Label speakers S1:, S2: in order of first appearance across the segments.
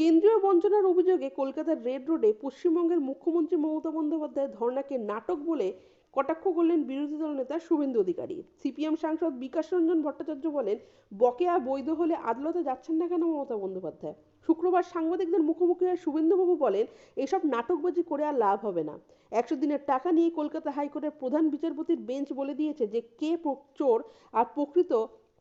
S1: কেন্দ্রীয় বঞ্চনার অভিযোগে কলকাতার রেড রোডে পশ্চিমবঙ্গের মুখ্যমন্ত্রী মমতা বন্দ্যোপাধ্যায় ধর্নাকে নাটক বলে কটাক্ষ করলেন বিরোধী দল নেতা শুভেন্দু অধিকারী। সিপিএম সাংসদ বিকাশ রঞ্জন ভট্টাচার্য বলেন, বকেয়া, বৈধ হলে আদালতে যাচ্ছেন না কেন মমতা বন্দ্যোপাধ্যায়? শুক্রবার সাংবাদিকদের মুখোমুখি হয়ে শুভেন্দুবাবু বলেন, এসব নাটকবাজি করে আর লাভ হবে না। একশো দিনের টাকা নিয়ে কলকাতা হাইকোর্টের প্রধান বিচারপতির বেঞ্চ বলে দিয়েছে যে কে চোর আর প্রকৃত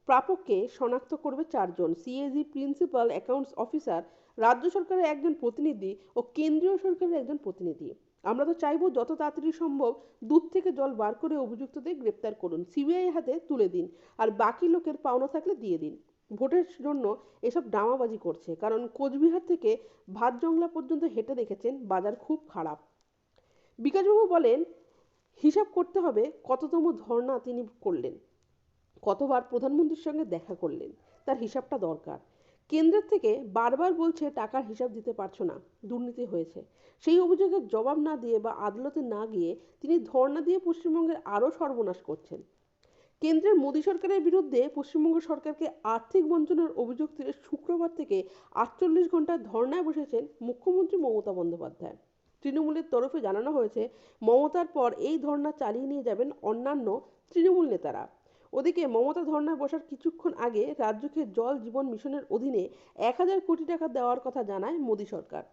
S1: প্রাপককে শনাক্ত করবে চারজন। সিএজি প্রিন্সিপাল অ্যাকাউন্টস অফিসার রাজ্য সরকারের একজন প্রতিনিধি ও কেন্দ্রীয় সরকারের একজন প্রতিনিধি। আমরা তো চাইব যত তাড়াতাড়ি সম্ভব দুধ থেকে জল বার করে অভিযুক্তদের গ্রেপ্তার করুন। সিবিআই হাতে তুলে দিন আর বাকি লোকের পাওনা থাকলে দিয়ে দিন। ভোটের জন্য এসব ডামাবাজি করছে, কারণ কোচবিহার থেকে ভাতজংলা পর্যন্ত হেঁটে দেখেছেন বাজার খুব খারাপ। বিকাশবাবু বলেন, হিসাব করতে হবে কততম ধর্ণা তিনি করলেন। কতবার প্রধানমন্ত্রীর সঙ্গে দেখা করলেন? তার হিসাবটা দরকার। কেন্দ্রের থেকে বারবার বলছে, টাকার হিসাব দিতে পারছ না, দুর্নীতি হয়েছে। সেই অভিযোগের জবাব না দিয়ে বা আদালতে না গিয়ে তিনি ধর্ণা দিয়ে পশ্চিমবঙ্গের আরও সর্বনাশ করছেন। কেন্দ্রের মোদী সরকারের বিরুদ্ধে পশ্চিমবঙ্গ সরকারকে আর্থিক বঞ্চনার অভিযোগ তুলে শুক্রবার থেকে আটচল্লিশ ঘণ্টা ধর্নায় বসেছেন মুখ্যমন্ত্রী মমতা বন্দ্যোপাধ্যায়। তৃণমূলের তরফে জানানো হয়েছে, মমতার পর এই ধর্না চালিয়ে নিয়ে যাবেন অন্যান্য তৃণমূল নেতারা। ওদিকে মমতা ধর্নায় বসার কিছুক্ষণ আগে রাজ্যকে জল জীবন মিশনের অধীনে এক হাজার কোটি টাকা দেওয়ার কথা জানায় মোদী সরকার।